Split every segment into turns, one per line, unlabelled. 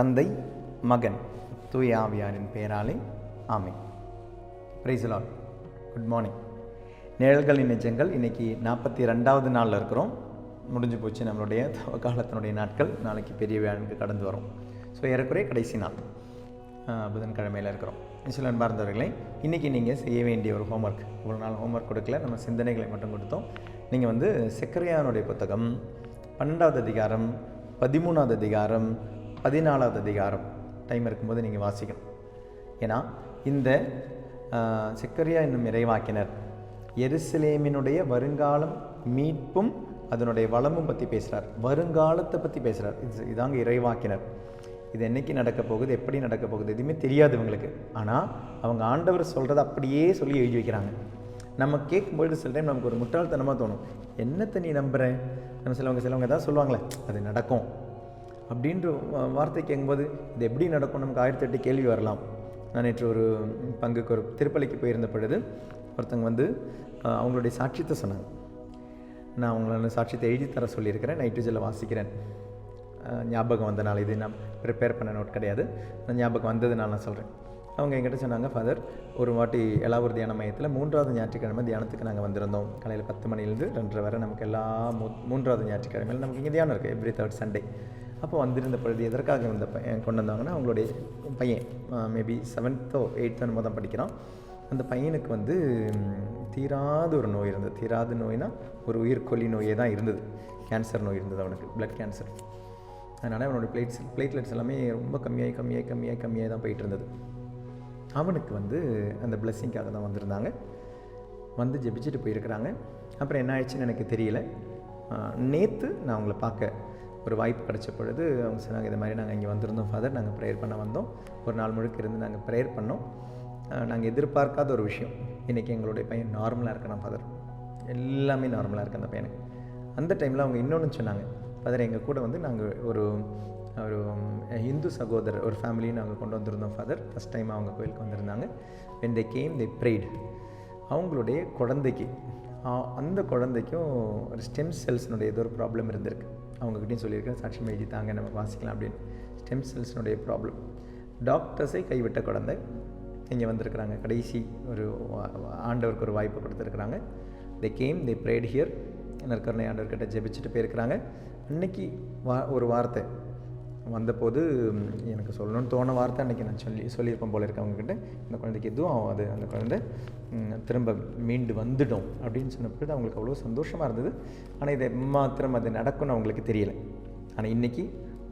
தந்தை மகன் தூய ஆவியாரின் பெயராலே ஆமை பிரைசலால் குட் மார்னிங் நிழல்களின் நிஜங்கள் இன்றைக்கி நாற்பத்தி ரெண்டாவது நாளில் இருக்கிறோம். முடிஞ்சு போச்சு நம்மளுடைய காலத்தினுடைய நாட்கள். நாளைக்கு பெரிய வியாழனுக்கு கடந்து வரும். ஸோ ஏறக்குறைய கடைசி நாள் புதன்கிழமையில் இருக்கிறோம். சில அன்பார்ந்தவர்களே இன்றைக்கி நீங்கள் செய்ய வேண்டிய ஒரு ஹோம்ஒர்க் இவ்வளோ நாள் ஹோம்ஒர்க் கொடுக்கல நம்ம சிந்தனைகளை மட்டும் கொடுத்தோம். நீங்கள் வந்து செக்கரையானுடைய புத்தகம் பன்னெண்டாவது அதிகாரம் பதிமூணாவது அதிகாரம் பதினாலாவது அதிகாரம். டைம் இருக்கும்போது நீங்கள் வாசிக்கணும். ஏன்னா இந்த சிக்கரியா செக்கரியா என்னும் இறைவாக்கினர் எருசலேமினுடைய வருங்காலம் மீட்பும் அதனுடைய வளமும் பற்றி பேசுகிறார் வருங்காலத்தை பற்றி பேசுகிறார் இது இதாங்க இறைவாக்கினர். இது என்னைக்கு நடக்க போகுது எப்படி நடக்க போகுது எதுவுமே தெரியாது இவங்களுக்கு. ஆனால் அவங்க ஆண்டவர் சொல்கிறத அப்படியே சொல்லி எழுதி வைக்கிறாங்க. நம்ம கேட்கும்பொழுது சில டைம் நமக்கு ஒரு முட்டாள்தனமாக தோணும். என்னத்தை நீ நம்புகிறேன் நம்ம சிலவங்க சிலவங்க தான் சொல்லுவாங்களே அது நடக்கும். அப்படின்ற வார்த்தை கேட்கும்போது இது எப்படி நடக்கும் நமக்கு ஆயிரத்தி எட்டு கேள்வி வரலாம். நான் நேற்று ஒரு பங்குக்கு ஒரு திருப்பலிக்கு போயிருந்த பொழுது ஒருத்தங்க வந்து அவங்களுடைய சாட்சியத்தை சொன்னாங்க. நான் அவங்கள சாட்சியத்தை எழுதி தர சொல்லியிருக்கிறேன். நைட்டு வாசிக்கிறேன். ஞாபகம் வந்தனால இது. நான் ப்ரிப்பேர் பண்ண நோட் கிடையாது. நான் ஞாபகம் வந்ததுனால நான் சொல்கிறேன் அவங்க எங்கிட்ட சொன்னாங்க ஃபாதர் ஒரு வாட்டி எலாவூர் தியான மையத்தில் மூன்றாவது ஞாயிற்றுக்கிழமை தியானத்துக்கு நாங்கள் வந்திருந்தோம். காலையில் பத்து மணிலேருந்து ரெண்டரை வரை நமக்கு எல்லா மூ மூன்றாவது ஞாயிற்றுக்கிழமையில் நமக்கு இங்கே தியானம் இருக்குது எவ்ரி தேர்ட் சண்டே அப்போ வந்திருந்த பொழுது எதற்காக இந்த பையன் கொண்டு வந்தாங்கன்னா அவங்களுடைய பையன் மேபி செவன்த்தோ எயித்தோ நம்ம தான் படிக்கிறான். அந்த பையனுக்கு வந்து தீராத ஒரு நோய் இருந்தது. தீராத நோய்னா ஒரு உயிர்கொல்லி நோயே தான் இருந்தது. கேன்சர் நோய் இருந்தது அவனுக்கு பிளட் கேன்சர் அதனால் அவனோட பிளேட்ஸ் பிளேட்லெட்ஸ் எல்லாமே ரொம்ப கம்மியாகி கம்மியாகி கம்மியாகி கம்மியாக தான் போயிட்டு இருந்தது. அவனுக்கு வந்து அந்த பிளெஸ்ஸிங்காக தான் வந்திருந்தாங்க. வந்து ஜெபிச்சுட்டு போயிருக்கிறாங்க. அப்புறம் என்ன ஆயிடுச்சுன்னு எனக்கு தெரியல. நேற்று நான் அவங்கள பார்க்க ஒரு வாய்ப்பு கிடைச்ச பொழுது அவங்க சொன்னாங்க இது மாதிரி நாங்கள் இங்கே வந்திருந்தோம் ஃபாதர் நாங்கள் ப்ரேயர் பண்ண வந்தோம். ஒரு நாள் முழுக்க இருந்து நாங்கள் ப்ரேயர் பண்ணோம். நாங்கள் எதிர்பார்க்காத ஒரு விஷயம். இன்றைக்கி எங்களுடைய பையன் நார்மலாக இருக்கணும் ஃபாதர் எல்லாமே நார்மலாக இருக்கு அந்த பையனுக்கு. அந்த டைமில் அவங்க இன்னொன்று சொன்னாங்க ஃபாதர் எங்கள் கூட வந்து நாங்கள் ஒரு ஒரு இந்து சகோதரர் ஒரு ஃபேமிலியை நாங்கள் கொண்டு வந்திருந்தோம் ஃபாதர் ஃபஸ்ட் டைம் அவங்க கோயிலுக்கு வந்திருந்தாங்க. When they can they bright அவங்களுடைய குழந்தைக்கு அந்த குழந்தைக்கும் ஒரு ஸ்டெம் செல்ஸ்னுடைய ஏதோ ஒரு ப்ராப்ளம் இருந்திருக்கு. அவங்கக்கிட்டையும் சொல்லியிருக்கேன் சாட்சி எழுதி தாங்க நம்ம வாசிக்கலாம் அப்படின்னு. ஸ்டெம் செல்ஸ்னுடைய ப்ராப்ளம் டாக்டர்ஸை கைவிட்ட குழந்தை இங்கே வந்திருக்கிறாங்க. கடைசி ஒரு ஆண்டவருக்கு ஒரு வாய்ப்பு கொடுத்துருக்குறாங்க. They came they prayed here நற்கருணை ஆண்டவர்கிட்ட ஜெபிச்சுட்டு போயிருக்கிறாங்க. அன்னைக்கு வா ஒரு வார்த்தை. வந்தபோது எனக்கு சொல்லணும்னு தோண வார்த்தை அன்றைக்கி நான் சொல்லி சொல்லியிருப்பேன் போல இருக்கு அவங்கக்கிட்ட இந்த குழந்தைக்கு எதுவும் அது அந்த குழந்தை திரும்ப மீண்டு வந்துடும் அப்படின்னு சொன்னப்பொழுது அவங்களுக்கு அவ்வளோ சந்தோஷமாக இருந்தது. ஆனால் இதை மாத்திரம் அது நடக்கும்னு அவங்களுக்கு தெரியலை. ஆனால் இன்றைக்கி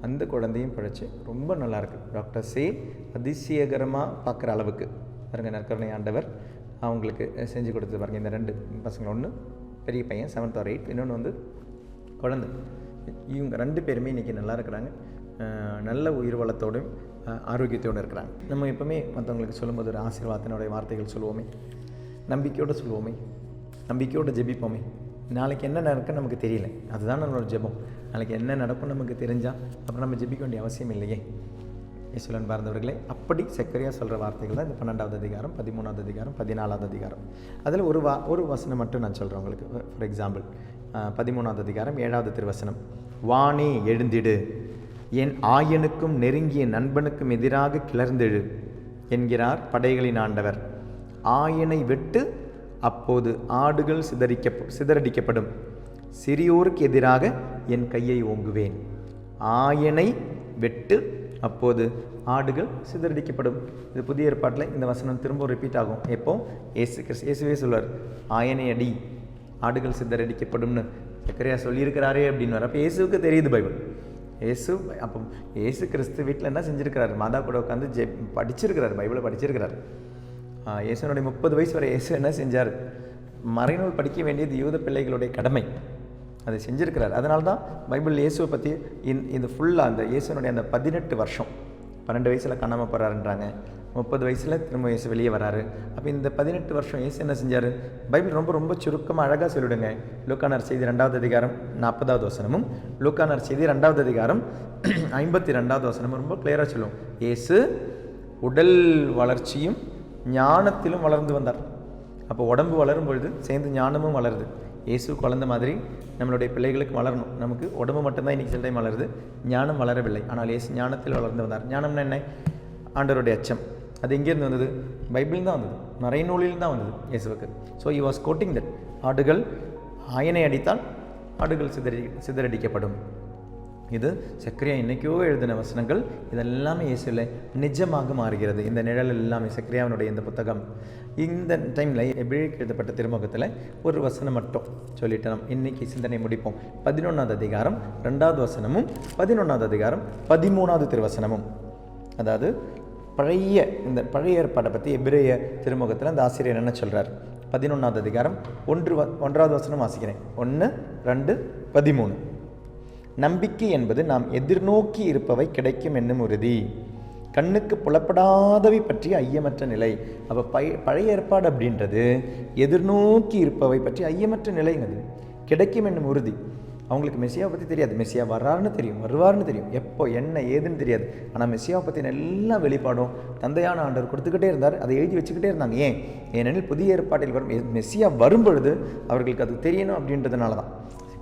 அந்த குழந்தையும் பிழைச்சி ரொம்ப நல்லாயிருக்கு டாக்டர் சே அதிசயகரமாக பார்க்குற அளவுக்கு. பாருங்கள் நற்கருணை ஆண்டவர் அவங்களுக்கு செஞ்சு கொடுத்தது பாருங்கள் இந்த ரெண்டு பசங்க ஒன்று பெரிய பையன் செவன்த் ஆர் எயிட் இன்னொன்று வந்து குழந்தை. இவங்க ரெண்டு பேருமே இன்றைக்கி நல்லா இருக்கிறாங்க. நல்ல உயிர் வளத்தோடும் ஆரோக்கியத்தோடு இருக்கிறாங்க. நம்ம எப்பவுமே மற்றவங்களுக்கு சொல்லும்போது ஒரு ஆசீர்வாதத்தினுடைய வார்த்தைகள் சொல்லுவோமே. நம்பிக்கையோடு சொல்லுவோமே. நம்பிக்கையோடு ஜெபிப்போமே. நாளைக்கு என்ன நடக்குன்னு நமக்கு தெரியல. அதுதான் நம்மளோட ஜெபம். நாளைக்கு என்ன நடக்கும் நமக்கு தெரிஞ்சால் அப்புறம் நம்ம ஜெபிக்க வேண்டிய அவசியம் இல்லையே. இசுலன் பார்ந்தவர்களே அப்படி செக்கரியாக சொல்கிற வார்த்தைகள் தான் இந்த பன்னெண்டாவது அதிகாரம் பதிமூணாவது அதிகாரம் பதினாலாவது அதிகாரம். அதில் ஒரு வா ஒரு வசனம் மட்டும் நான் சொல்கிறேன் உங்களுக்கு. ஃபார் எக்ஸாம்பிள் பதிமூணாவது அதிகாரம் ஏழாவது திருவசனம். வானே எழுந்திடு என் ஆயனுக்கும் நெருங்கிய நண்பனுக்கும் எதிராக கிளர்ந்தெழு என்கிறார் படைகளின் ஆண்டவர். ஆயனை வெட்டு அப்போது ஆடுகள் சிதறிக்க சிதறடிக்கப்படும். சிறியோருக்கு எதிராக என் கையை ஓங்குவேன். ஆயனை வெட்டு அப்போது ஆடுகள் சிதறடிக்கப்படும். இது புதிய ஏற்பாட்டில் இந்த வசனம் திரும்ப ரிப்பீட் ஆகும். எப்போ? ஏசு கிறிஸ் இயேசுவே சொல்வார் ஆயனை அடி ஆடுகள் சிதறடிக்கப்படும்னு. சக்கரையா சொல்லியிருக்கிறாரே அப்படின்னு அப்போ இயேசுவுக்கு தெரியுது பைபிள். இயேசு அப்போ இயேசு கிறிஸ்து வீட்டில் என்ன செஞ்சுருக்கிறாரு? மாதா கூட உட்காந்து ஜெ படிச்சிருக்கிறார் பைபிளை படிச்சிருக்கிறார். இயேசுனுடைய முப்பது வயசு வரை இயேசு என்ன செஞ்சார்? மறைநூல் படிக்க வேண்டியது யூத பிள்ளைகளுடைய கடமை. அதை செஞ்சுருக்கிறார். அதனால தான் பைபிள் இயேசுவை பற்றி இந் இது ஃபுல்லாக அந்த இயேசுனுடைய அந்த பதினெட்டு வருஷம் பன்னெண்டு வயசில் காணாமல் போகிறாருன்றாங்க முப்பது வயசில் திரும்ப இயேசு வெளியே வராரு. அப்போ இந்த பதினெட்டு வருஷம் இயேசு என்ன செஞ்சார்? பைபிள் ரொம்ப ரொம்ப சுருக்கமாக அழகாக சொல்லிவிடுங்க லூக்கானார் செய்தி ரெண்டாவது அதிகாரம் நாற்பதாவது வசனமும் லூக்கானார் செய்தி ரெண்டாவது அதிகாரம் ஐம்பத்தி ரெண்டாவது வசனமும் ரொம்ப கிளியராக சொல்லும். இயேசு உடல் வளர்ச்சியும் ஞானத்திலும் வளர்ந்து வந்தார். அப்போ உடம்பு வளரும் பொழுது சேர்ந்து ஞானமும் வளருது. இயேசு குழந்த மாதிரி நம்மளுடைய பிள்ளைகளுக்கு வளரணும். நமக்கு உடம்பு மட்டும்தான் இன்றைக்கி சில டைம் வளருது. ஞானம் வளரவில்லை. ஆனால் இயேசு ஞானத்தில் வளர்ந்து வந்தார். ஞானம்னா என்ன? ஆண்டவருடைய அச்சம். அது எங்கேருந்து வந்தது? பைபிள் தான் வந்தது. மறை நூலில் தான் வந்தது இயேசுவுக்கு. So you was quoting that ஆடுகள் ஆயனை அடித்தால் ஆடுகள் சிதறி சிதறடிக்கப்படும். இது சக்கரியா என்றைக்கோ எழுதின வசனங்கள். இதெல்லாமே இயேசுவில் நிஜமாக மாறுகிறது. இந்த நிழல் எல்லாமே சக்கரியாவினுடைய இந்த புத்தகம். இந்த டைமில் எபிழிக்கு எழுதப்பட்ட திருமுகத்தில் ஒரு வசனம் மட்டும் சொல்லிட்டு நம்ம இன்னைக்கு சிந்தனை முடிப்போம். பதினொன்றாவது அதிகாரம் ரெண்டாவது வசனமும் பதினொன்றாவது அதிகாரம் பதிமூணாவது திருவசனமும். அதாவது பழைய இந்த பழைய ஏற்பாடை பற்றி எபிரேய திருமுகத்தில் அந்த ஆசிரியர் என்ன சொல்கிறார் பதினொன்றாவது அதிகாரம் ஒன்று வ ஒன்றாவது வசனம் வாசிக்கிறேன். ஒன்று ரெண்டு பதிமூணு. நம்பிக்கை என்பது நாம் எதிர்நோக்கி இருப்பவை கிடைக்கும் என்னும் உறுதி. கண்ணுக்கு புலப்படாதவை பற்றி ஐயமற்ற நிலை. அப்போ பழைய பழைய ஏற்பாடு அப்படின்றது எதிர்நோக்கி இருப்பவை பற்றி ஐயமற்ற நிலைங்கிறது. கிடைக்கும் என்னும் உறுதி. அவங்களுக்கு மெஸ்ஸியாவை பற்றி தெரியாது. மெஸ்ஸியா வர்றாருன்னு தெரியும் வருவார்னு தெரியும். எப்போ என்ன ஏதுன்னு தெரியாது. ஆனால் மெஸ்ஸியாவை பற்றின எல்லா வெளிப்பாடும் தந்தையான ஆண்டவர் கொடுத்துக்கிட்டே இருந்தார். அதை எழுதி வச்சுக்கிட்டே இருந்தாங்க. ஏன்? ஏனெனில் புதிய ஏற்பாட்டில் வரும். மெஸ்ஸியா வரும்பொழுது அவர்களுக்கு அது தெரியணும் அப்படின்றதுனால தான்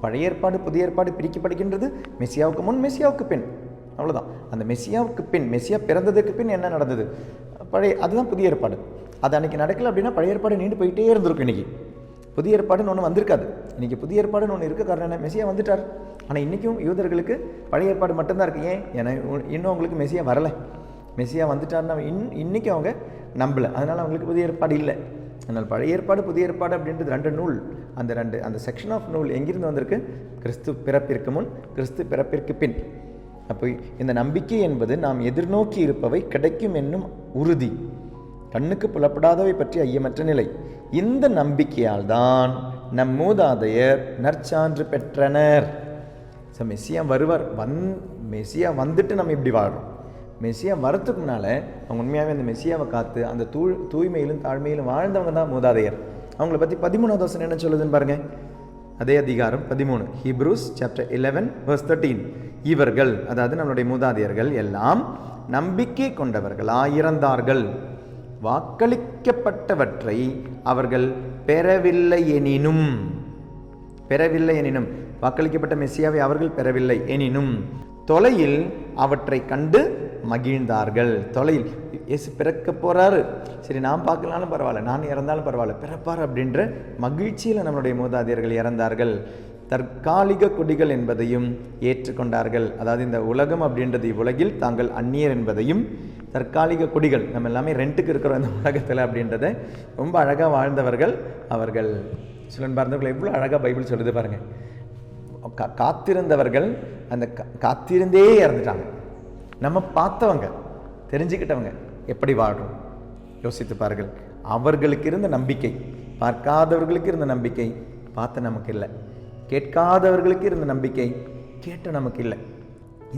பழைய ஏற்பாடு புதிய ஏற்பாடு பிரிக்கப்படுகின்றது மெஸ்ஸியாவுக்கு முன் மெஸ்ஸியாவுக்கு பின். அவ்வளோதான் அந்த மெஸ்ஸியாவுக்கு பின் மெஸ்ஸியா பிறந்ததுக்கு பின் என்ன நடந்தது? பழைய அதுதான் புதிய ஏற்பாடு. அது அன்றைக்கி நடக்கல அப்படின்னா பழைய ஏற்பாடு நீண்டு போயிட்டே இருந்திருக்கும் இன்றைக்கி புதிய ஏற்பாடுன்னு ஒன்று வந்திருக்காது. இன்றைக்கி புதிய ஏற்பாடுன்னு ஒன்று இருக்க காரணம் என்ன? மெஸ்ஸியா வந்துட்டார். ஆனால் இன்றைக்கும் யூதர்களுக்கு பழைய ஏற்பாடு மட்டும்தான் இருக்குது ஏன்? ஏன்னா இன்னும் அவங்களுக்கு மெஸ்ஸியா வரலை. மெஸ்ஸியாக வந்துட்டார்னா இன் இன்றைக்கி அவங்க நம்பலை. அதனால் அவங்களுக்கு புதிய ஏற்பாடு இல்லை. அதனால் பழைய ஏற்பாடு புதிய ஏற்பாடு அப்படின்றது ரெண்டு நூல். அந்த ரெண்டு அந்த செக்ஷன் ஆஃப் நூல் எங்கிருந்து வந்திருக்கு? கிறிஸ்து பிறப்பிற்கு முன் கிறிஸ்து பிறப்பிற்கு பின். அப்போ இந்த நம்பிக்கை என்பது நாம் எதிர்நோக்கி இருப்பவை கிடைக்கும் என்னும் உறுதி. கண்ணுக்கு புலப்படாதவை பற்றி ஐயமற்ற நிலை. இந்த நம்பிக்கையால் தான் நம் மூதாதையர் நற்சான்று பெற்றனர். ஸோ மெஸ்ஸியா வருவார். வந் மெஸ்ஸியா வந்துட்டு நம்ம இப்படி வாழ்கிறோம் மெஸ்ஸியா வரத்துக்கு முன்னால் அவங்க உண்மையாகவே அந்த மெஸ்ஸியாவை காத்து அந்த தூ தூய்மையிலும் தாழ்மையிலும் வாழ்ந்தவங்க தான் மூதாதையர். அவங்கள பற்றி பதிமூணாவது வசனம் என்ன சொல்லுதுன்னு பாருங்கள் அதே அதிகாரம் பதிமூணு. Hebrews chapter eleven verse thirteen இவர்கள் அதாவது நம்மளுடைய மூதாதையர்கள் எல்லாம் நம்பிக்கை கொண்டவர்களாய் இறந்தார்கள் வாக்களிக்கப்பட்டவற்றை அவர்கள் பெறவில்லை எனினும் பெறவில்லை எனினும் வாக்களிக்கப்பட்ட மெஸ்ஸியாவை அவர்கள் பெறவில்லை எனினும் தொலையில் அவற்றை கண்டு மகிழ்ந்தார்கள். தொலையில் இயேசு பிறக்க போறாரு. சரி நான் பார்க்கலாலும் பரவாயில்ல நான் இறந்தாலும் பரவாயில்ல பிறப்பார் அப்படின்ற மகிழ்ச்சியில் நம்மளுடைய மூதாதையர்கள் இறந்தார்கள். தற்காலிக குடிகள் என்பதையும் ஏற்றுக்கொண்டார்கள். அதாவது இந்த உலகம் அப்படின்றது இவ்வுலகில் தாங்கள் அந்நியர் என்பதையும் தற்காலிக குடிகள். நம்ம எல்லாமே ரெண்ட்டுக்கு இருக்கிறோம் இந்த உலகத்தில் அப்படின்றத ரொம்ப அழகாக வாழ்ந்தவர்கள் அவர்கள். சிலன் பார்ந்தவர்கள் எவ்வளோ அழகாக பைபிள் சொல்லுது பாருங்கள் கா காத்திருந்தவர்கள் அந்த காத்திருந்தே இறந்துட்டாங்க. நம்ம பார்த்தவங்க தெரிஞ்சுக்கிட்டவங்க எப்படி வாழ்கிறோம் யோசித்து பாருங்கள். அவர்களுக்கு இருந்த நம்பிக்கை பார்க்காதவர்களுக்கு இருந்த நம்பிக்கை பார்த்த நமக்கு இல்லை. கேட்காதவர்களுக்கு இருந்த நம்பிக்கை கேட்ட நமக்கு இல்லை.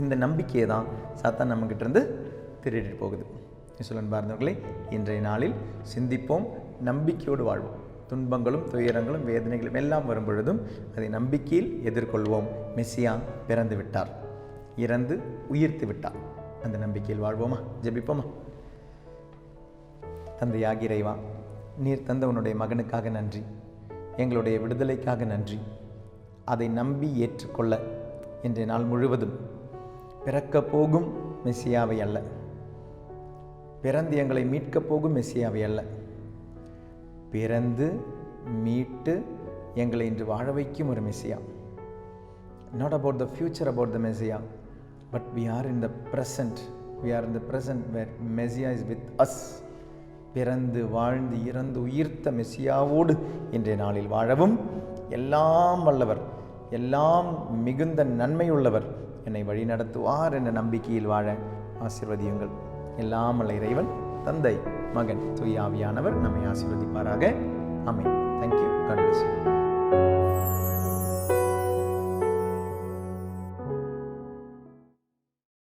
இந்த நம்பிக்கையை தான் சாத்தான் நம்மக்கிட்ட இருந்து திருடிட்டு போகுது. இசுலன் பார்ந்தவர்களை இன்றைய நாளில் சிந்திப்போம் நம்பிக்கையோடு வாழ்வோம். துன்பங்களும் துயரங்களும் வேதனைகளும் எல்லாம் வரும் பொழுதும் அதை நம்பிக்கையில் எதிர்கொள்வோம். மெஸ்ஸியா பிறந்து விட்டார். இறந்து உயிர்த்து விட்டார். அந்த நம்பிக்கையில் வாழ்வோமா? ஜபிப்போமா? தந்தையாகி இறைவா நீர் தந்த உன்னுடைய மகனுக்காக நன்றி. எங்களுடைய விடுதலைக்காக நன்றி. அதை நம்பி ஏற்றுக்கொள்ள இன்றைய நாள் முழுவதும் பிறக்கப் போகும் மெஸ்ஸியாவை அல்ல. பிறந்து எங்களை மீட்கப் போகும் மெஸ்ஸியாவை அல்ல. பிறந்து மீட்டு எங்களை இன்று வாழ வைக்கும் ஒரு messiah not about the future about the messiah but we are in the present we are in the present where messiah is with us பிறந்து வாழ்ந்து இறந்து உயிர்த்த மெஸ்ஸியாவோடு இன்றைய நாளில் வாழவும். எல்லாம் வல்லவர் எல்லாம் மிகுந்த நன்மையுள்ளவர். என்னை வழிநடத்துவார் என்ற நம்பிக்கையில் வாழ ஆசிர்வதியுங்கள். எல்லாமல்ல இறைவன் தந்தை மகன் தூயாவியானவர் நம்மை ஆசீர்வதிப்பாராக. அமை தேங்க்யூ காட் பிளஸ்